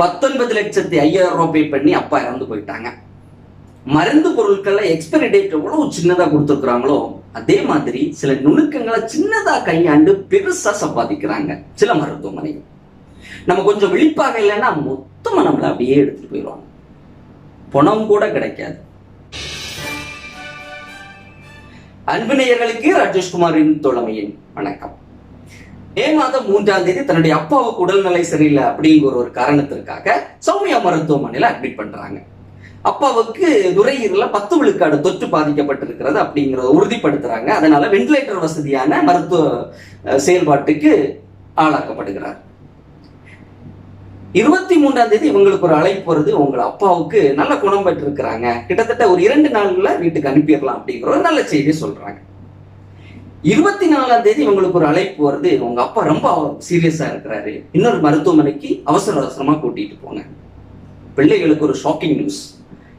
பத்தொன்பது லட்சத்தி ஐயாயிரம் ரூபாய் பே பண்ணி அப்பா இறந்து போயிட்டாங்க. மருந்து பொருட்கள்ல எக்ஸ்பைரி டேட் எவ்வளவு சின்னதா கொடுத்துருக்குறாங்களோ அதே மாதிரி சில நுணுக்கங்களை சின்னதா கையாண்டு பெருசா சம்பாதிக்கிறாங்க சில மருத்துவமனைகள். நம்ம கொஞ்சம் விழிப்பாக இல்லைன்னா மொத்தமா நம்மளை அப்படியே எடுத்துட்டு போயிடுவாங்க. பணம் கூட கிடைக்காது. அன்பு நேயர்களுக்கு ராஜேஷ்குமாரின் தோழமையின் வணக்கம். மே மாதம் மூன்றாம் தேதி தன்னுடைய அப்பாவுக்கு உடல்நிலை சரியில்லை அப்படிங்கிற ஒரு காரணத்திற்காக சௌமியா மருத்துவமனையில அட்மிட் பண்றாங்க. அப்பாவுக்கு நுரையீரல பத்து விழுக்காடு தொற்று பாதிக்கப்பட்டிருக்கிறது அப்படிங்கிறத உறுதிப்படுத்துறாங்க. அதனால வென்டிலேட்டர் வசதியான மருத்துவ செயல்பாட்டுக்கு ஆளாக்கப்படுகிறார். இருபத்தி மூன்றாம் தேதி இவங்களுக்கு ஒரு அழைப்பு வருது. உங்களை அப்பாவுக்கு நல்ல குணம் பெற்றிருக்கிறாங்க. கிட்டத்தட்ட ஒரு இரண்டு நாள்ல வீட்டுக்கு அனுப்பிடலாம் அப்படிங்கிற ஒரு நல்ல செய்தி சொல்றாங்க. இருபத்தி நாலாம் தேதி இவங்களுக்கு ஒரு அழைப்பு வருது. உங்க அப்பா ரொம்ப சீரியஸா இருக்கிறாரு. இன்னொரு மருத்துவமனைக்கு அவசர அவசரமா கூட்டிட்டு போங்க. பிள்ளைகளுக்கு ஒரு ஷாக்கிங் நியூஸ்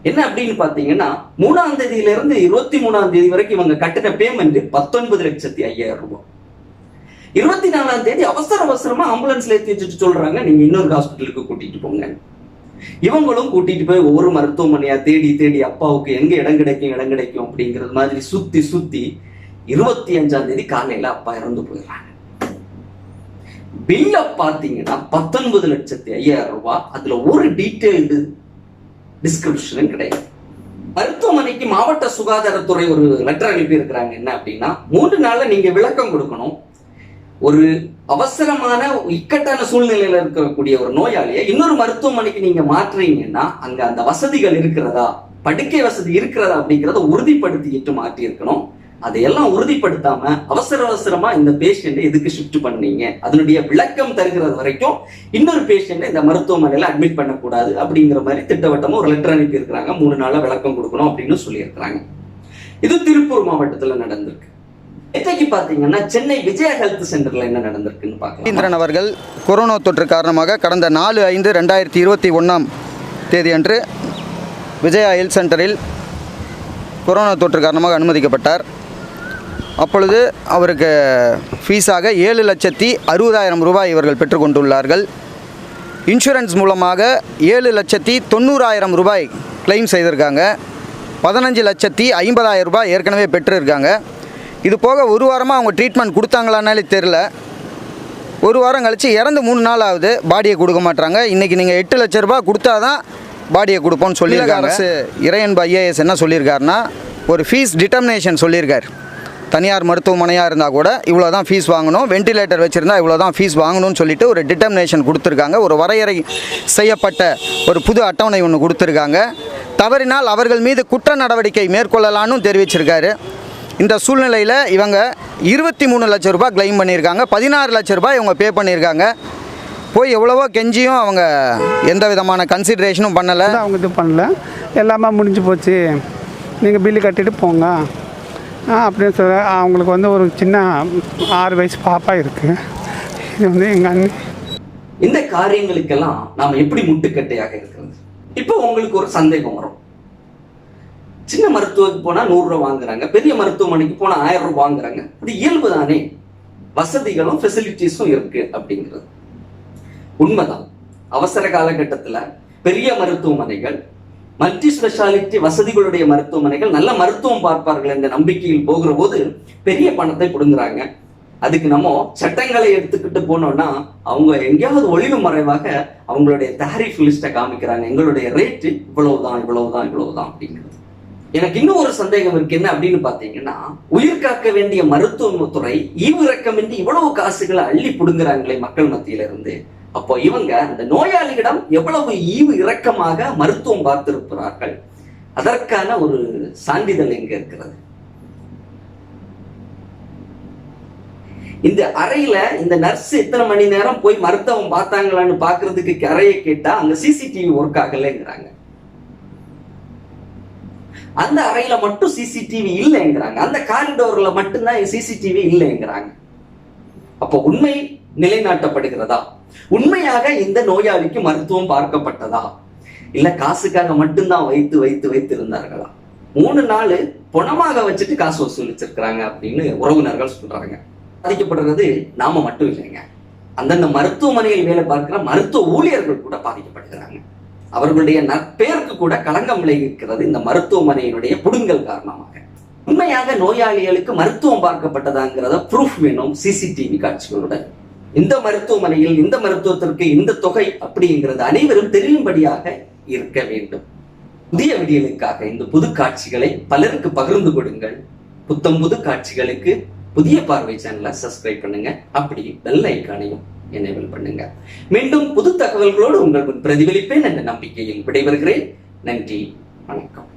என்ன அப்படின்னு பாத்தீங்கன்னா மூணாம் தேதியில இருந்து இருபத்தி மூணாம் தேதி வரைக்கும் இவங்க கட்டின பேமெண்ட் பத்தொன்பது லட்சத்தி ஐயாயிரம் ரூபாய். இருபத்தி நாலாம் தேதி அவசர அவசரமா ஆம்புலன்ஸ்ல ஏற்றி வச்சுட்டு சொல்றாங்க. நீங்க இன்னொரு ஹாஸ்பிட்டலுக்கு கூட்டிட்டு போங்க. இவங்களும் கூட்டிட்டு போய் ஒவ்வொரு மருத்துவமனையா தேடி தேடி அப்பாவுக்கு எங்க இடம் கிடைக்கும் இடம் கிடைக்கும் அப்படிங்கிறது மாதிரி சுத்தி சுத்தி இருபத்தி அஞ்சாம் தேதி காலையில அப்பா இறந்து போயிடுறாங்க. பில்ல பாத்தீங்கன்னா பத்தொன்பது லட்சத்தி ஐயாயிரம் ரூபாய் அதுல ஒரு டீடைல்டு டிஸ்கிரிப்ஷனும் கிடையாது. மருத்துவமனைக்கு மாவட்ட சுகாதாரத்துறை ஒரு லெட்டர் அனுப்பி இருக்கிறாங்க என்ன அப்படின்னா மூன்று நாள்ல நீங்க விளக்கம் கொடுக்கணும். ஒரு அவசரமான இக்கட்டான சூழ்நிலையில இருக்கக்கூடிய ஒரு நோயாளியை இன்னொரு மருத்துவமனைக்கு நீங்க மாற்றுறீங்கன்னா அங்க அந்த வசதிகள் இருக்கிறதா படுக்கை வசதி இருக்கிறதா அப்படிங்கறத உறுதிப்படுத்திட்டு மாற்றி இருக்கணும் அதையெல்லாம் உறுதிப்படுத்தாம அவசர அவசரமா இந்த பேஷண்ட்டை எதுக்கு ஷிஃப்ட் பண்ணீங்க? அதனுடைய விளக்கம் தருகிறது வரைக்கும் இன்னொரு பேஷண்ட்டை இந்த மருத்துவமனையில அட்மிட் பண்ணக்கூடாது அப்படிங்கிற மாதிரி திட்டவட்டமா ஒரு லெட்டர் அனுப்பி இருக்கிறாங்க மூணு நாளா விளக்கம் கொடுக்கணும் அப்படின்னு சொல்லியிருக்கிறாங்க. இது திருப்பூர் மாவட்டத்துல நடந்திருக்கு. இன்றைக்கு பார்த்தீங்கன்னா சென்னை விஜயா ஹெல்த் சென்டரில் என்ன நடந்திருக்குன்னு பார்க்கலாம். இந்திரன் அவர்கள் கொரோனா தொற்று காரணமாக கடந்த நாலு ஐந்து ரெண்டாயிரத்தி இருபத்தி ஒன்றாம் தேதி அன்று விஜயா ஹெல்த் சென்டரில் கொரோனா தொற்று காரணமாக அனுமதிக்கப்பட்டார். அப்பொழுது அவருக்கு ஃபீஸாக ஏழு லட்சத்தி அறுபதாயிரம் ரூபாய் இவர்கள் பெற்றுக்கொண்டுள்ளார்கள். இன்சூரன்ஸ் மூலமாக ஏழு லட்சத்தி தொண்ணூறாயிரம் ரூபாய் கிளைம் செய்திருக்காங்க. பதினஞ்சு லட்சத்தி ஐம்பதாயிரம் ரூபாய் ஏற்கனவே பெற்றிருக்காங்க. இது போக ஒரு வாரமாக அவங்க ட்ரீட்மெண்ட் கொடுத்தாங்களான்னாலே தெரில ஒரு வாரம் கழித்து இறந்து மூணு நாள் ஆகுது பாடியை கொடுக்க மாட்டாங்க இன்றைக்கி நீங்கள் எட்டு லட்ச ரூபாய் கொடுத்தா தான் பாடியை கொடுப்போம்னு சொல்லியிருக்காங்க. அரசு இறையன்பு ஐஏஎஸ் என்ன சொல்லியிருக்காருன்னா ஒரு ஃபீஸ் டிட்டர்மினேஷன் சொல்லியிருக்கார். தனியார் மருத்துவமனையாக இருந்தால் கூட இவ்வளோ தான் ஃபீஸ் வாங்கணும். வென்டிலேட்டர் வச்சுருந்தா இவ்வளோ தான் ஃபீஸ் வாங்கணும்னு சொல்லிட்டு ஒரு டிட்டர்மினேஷன் கொடுத்துருக்காங்க. ஒரு வரையறை செய்யப்பட்ட ஒரு புது அட்டவணை ஒன்று கொடுத்துருக்காங்க. தவறினால் அவர்கள் மீது குற்ற நடவடிக்கை மேற்கொள்ளலான்னு தெரிவிச்சிருக்காரு. இந்த சூழ்நிலையில் இவங்க இருபத்தி மூணு லட்ச ரூபாய் கிளைம் பண்ணியிருக்காங்க. பதினாறு லட்ச ரூபாய் இவங்க பே பண்ணியிருக்காங்க. போய் எவ்வளவோ கெஞ்சியும் அவங்க எந்த விதமான கன்சிடரேஷனும் பண்ணலை. அவங்க இது பண்ணல. எல்லாமே முடிஞ்சு போச்சு. நீங்கள் பில்லு கட்டிட்டு போங்க. ஆ, அப்படின்னு சொல்ல அவங்களுக்கு வந்து ஒரு சின்ன ஆறு வயசு பாப்பா இருக்குது இது வந்து எங்கள் அண்ணன் இந்த காரியங்களுக்கெல்லாம் நாம எப்படி முட்டுக்கட்டையாக இருக்கிறது? இப்போ உங்களுக்கு ஒரு சந்தேகம் வரும். சின்ன மருத்துவத்துக்கு போனா நூறு வாங்குறாங்க. பெரிய மருத்துவமனைக்கு போனா ஆயிரம் ரூபாய் வாங்குறாங்க. அது இயல்பு தானே. வசதிகளும் ஃபெசிலிட்டிஸும் இருக்கு அப்படிங்கிறது. உண்மைதான். அவசர காலகட்டத்தில் பெரிய மருத்துவமனைகள் மல்டி ஸ்பெஷாலிட்டி வசதிகளுடைய மருத்துவமனைகள் நல்ல மருத்துவம் பார்ப்பார்கள் என்ற நம்பிக்கையில் போகிற போது பெரிய பணத்தை கொடுங்குறாங்க. அதுக்கு நம்ம சட்டங்களை எடுத்துக்கிட்டு போனோம்னா அவங்க எங்கேயாவது ஒளிவு மறைவாக அவங்களுடைய தாரிஃப் லிஸ்ட்டை காமிக்கிறாங்க. எங்களுடைய ரேட்டு இவ்வளவுதான் இவ்வளவுதான் இவ்வளவுதான் அப்படிங்கிறது. எனக்கு இன்னும் ஒரு சந்தேகம் இருக்கு. என்ன அப்படின்னு பாத்தீங்கன்னா உயிர் காக்க வேண்டிய மருத்துவத்துறை ஈவிரக்கமின்றி இவ்வளவு காசுகளை அள்ளி புடுங்குறாங்களே மக்கள் மத்தியில இருந்து அப்போ இவங்க அந்த நோயாளியிடம் எவ்வளவு ஈவு இரக்கமாக மருத்துவம் பார்த்திருக்கிறார்கள்? அதற்கான ஒரு சான்றிதழ் எங்க இருக்கிறது? இந்த அறையில இந்த நர்ஸ் எத்தனை மணி நேரம் போய் மருத்துவம் பார்த்தாங்களான்னு பாக்குறதுக்கு அறையை கேட்டா அங்க சிசிடிவி ஒர்க் ஆகலைங்கிறாங்க. அந்த அறையில மட்டும் சிசிடிவி இல்லைங்கிறாங்க. அந்த காரிடோர்ல மட்டும்தான் சிசிடிவி இல்லைங்கிறாங்க. அப்போ உண்மை நிலைநாட்டப்படுகிறதா? உண்மையாக இந்த நோயாளிக்கு மருத்துவம் பார்க்கப்பட்டதா? இல்ல காசுக்காக மட்டும்தான் வைத்து வைத்து வைத்து இருந்தார்களா மூணு நாள் பணமாக வச்சுட்டு காசு வசூலிச்சிருக்கிறாங்க அப்படின்னு உறவினர்கள் சொல்றாங்க. பாதிக்கப்படுறது நாம மட்டும் இல்லைங்க. அந்தந்த மருத்துவமனையில் வேலை பார்க்கிற மருத்துவ ஊழியர்கள் கூட பாதிக்கப்படுகிறாங்க. அவர்களுடைய நற்பெயருக்கு கூட களங்கம் விளைவிக்கிறது இந்த மருத்துவமனையினுடைய புடுங்கல் காரணமாக. உண்மையாக நோயாளிகளுக்கு மருத்துவம் பார்க்கப்பட்டதாங்கிறத ப்ரூஃப் வேணும் சிசிடிவி காட்சிகளுடன். இந்த மருத்துவமனையில் இந்த மருத்துவத்திற்கு இந்த தொகை அப்படிங்கிறது அனைவரும் தெரியும்படியாக இருக்க வேண்டும். புதிய விடியலுக்காக இந்த புது காட்சிகளை பலருக்கு பகிர்ந்து கொடுங்கள். புத்தம் புது காட்சிகளுக்கு புதிய பார்வை சேனலை சப்ஸ்கிரைப் பண்ணுங்க. அப்படி பெல் ஐக்கானையும் எனேபிள் பண்ணுங்க. மீண்டும் புது தகவல்களோடு உங்கள் முன் பிரதிபலிப்பேன் என்ற நம்பிக்கையில் விடைபெறுகிறேன். நன்றி வணக்கம்.